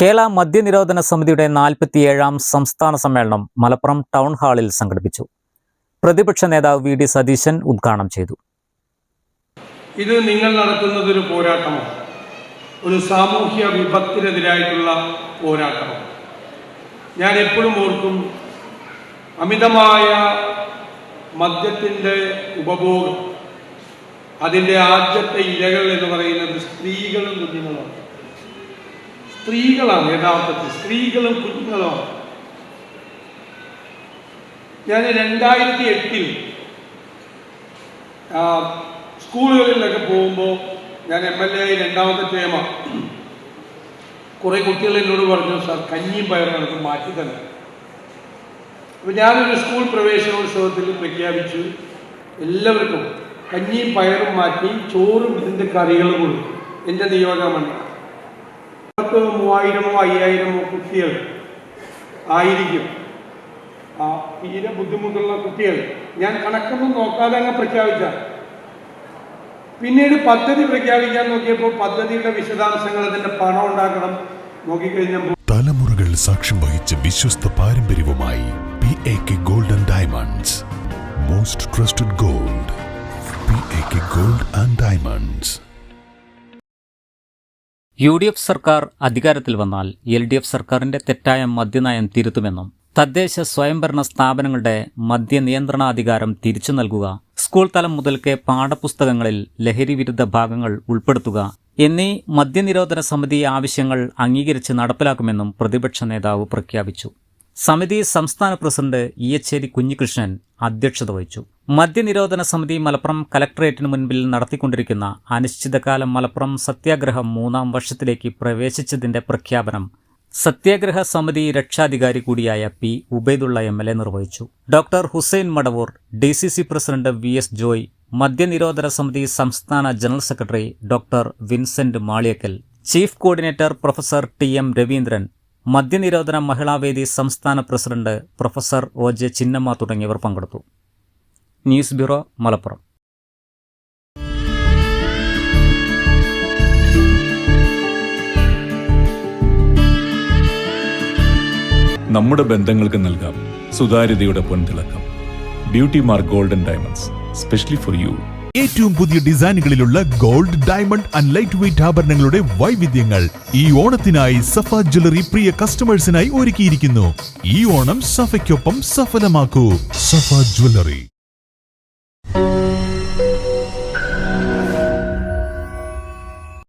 കേരള മദ്യനിരോധന സമിതിയുടെ നാൽപ്പത്തിയേഴാം സംസ്ഥാന സമ്മേളനം മലപ്പുറം ടൗൺ ഹാളിൽ സംഘടിപ്പിച്ചു. പ്രതിപക്ഷ നേതാവ് വി ഡി സതീശൻ ഉദ്ഘാടനം ചെയ്തു. ഇത് നിങ്ങൾ നടത്തുന്നത് ഒരു പോരാട്ടമാണ്. ഒരു സാമൂഹ്യ വിപത്തിനെതിരായിട്ടുള്ള പോരാട്ടമാണ്. ഞാൻ എപ്പോഴും ഓർക്കും അമിതമായ മദ്യത്തിന്റെ ഉപഭോഗം അതിന്റെ ആദ്യത്തെ ഇരകൾ എന്ന് പറയുന്നത് സ്ത്രീകളും കുഞ്ഞുങ്ങളുമാണ് സ്ത്രീകളാണ് യഥാർത്ഥത്തിൽ. സ്ത്രീകളും കുഞ്ഞുങ്ങളുമാണ് ഞാൻ രണ്ടായിരത്തി എട്ടിൽ സ്കൂളുകളിലൊക്കെ പോകുമ്പോൾ ഞാൻ എം എൽ എ രണ്ടാമത്തെ ടേമ കുറെ കുട്ടികൾ എന്നോട് പറഞ്ഞു സർ കഞ്ഞിയും പയറും നമുക്ക് മാറ്റി തന്നെ. അപ്പൊ ഞാനൊരു സ്കൂൾ പ്രവേശനോത്സവത്തിൽ പ്രഖ്യാപിച്ചു. എല്ലാവർക്കും കഞ്ഞിയും പയറും മാറ്റി ചോറും ഇതിന്റെ കറികളും കൊടുക്കും എന്റെ നിയോജകമണ്ഡലം പത്ത് മൂവായിരമോ അയ്യായിരമോ കുട്ടികൾ ആയിരിക്കും. ആ തീരെ ബുദ്ധിമുട്ടുള്ള കുട്ടികൾ. ഞാൻ കണക്കൊന്നും നോക്കാതെ അങ്ങ് പ്രഖ്യാപിച്ച. പിന്നീട് പദ്ധതി പ്രഖ്യാപിക്കാൻ നോക്കിയപ്പോൾ പദ്ധതിയുടെ വിശദാംശങ്ങൾ അതിന്റെ പണം ഉണ്ടാക്കണം. നോക്കിക്കഴിഞ്ഞപ്പോൾ തലമുറകൾ സാക്ഷ്യം വഹിച്ച വിശ്വസ്ത പാരമ്പര്യവുമായി P A K golden diamonds most trusted gold P A K gold and diamonds U D F സർക്കാർ അധികാരത്തിൽ വന്നാൽ എൽ ഡി എഫ് സർക്കാരിന്റെ തെറ്റായ മദ്യനയം തിരുത്തുമെന്നും തദ്ദേശ സ്വയംഭരണ സ്ഥാപനങ്ങളുടെ മദ്യനിയന്ത്രണാധികാരം തിരിച്ചു നൽകുക സ്കൂൾ തലം മുതൽക്കേ പാഠപുസ്തകങ്ങളിൽ ലഹരി വിരുദ്ധ ഭാഗങ്ങൾ ഉൾപ്പെടുത്തുക എന്നീ മദ്യനിരോധന സമിതി ആവശ്യങ്ങൾ അംഗീകരിച്ച് നടപ്പിലാക്കുമെന്നും പ്രതിപക്ഷ നേതാവ് പ്രഖ്യാപിച്ചു. സമിതി സംസ്ഥാന പ്രസിഡന്റ് ഇയച്ചേരി കുഞ്ഞികൃഷ്ണൻ അധ്യക്ഷത വഹിച്ചു. മദ്യനിരോധന സമിതി മലപ്പുറം കലക്ടറേറ്റിന് മുൻപിൽ നടത്തിക്കൊണ്ടിരിക്കുന്ന അനിശ്ചിതകാല മലപ്പുറം സത്യാഗ്രഹം മൂന്നാം വർഷത്തിലേക്ക് പ്രവേശിച്ചതിന്റെ പ്രഖ്യാപനം സത്യാഗ്രഹ സമിതി രക്ഷാധികാരി കൂടിയായ P Ubaidullah M L A നിർവഹിച്ചു. Doctor Hussain Madavoor D C C president V S Joy മദ്യനിരോധന സമിതി സംസ്ഥാന general secretary doctor Vincent Maliyakkal chief coordinator professor T M Raveendran മദ്യനിരോധന മഹിളാവേദി സംസ്ഥാന president professor O J Chinnamma തുടങ്ങിയവർ പങ്കെടുത്തു. News bureau Malappuram. നമ്മുടെ ബന്ധങ്ങൾക്ക് നൽകാം സുതാര്യതയുടെ പൊൻതിളക്കം. Beauty mark golden diamonds specially for you. ഏറ്റവും പുതിയ ഡിസൈനുകളിലുള്ള gold diamond and light weight ആഭരണങ്ങളുടെ വൈവിധ്യങ്ങൾ ഈ ഓണത്തിനായി സഫ ജ്വല്ലറി പ്രിയ കസ്റ്റമേഴ്സിനായി ഒരുക്കിയിരിക്കുന്നു. ഈ ഓണം സഫയ്ക്കൊപ്പം സഫലമാക്കൂ. സഫ ജ്വല്ലറി.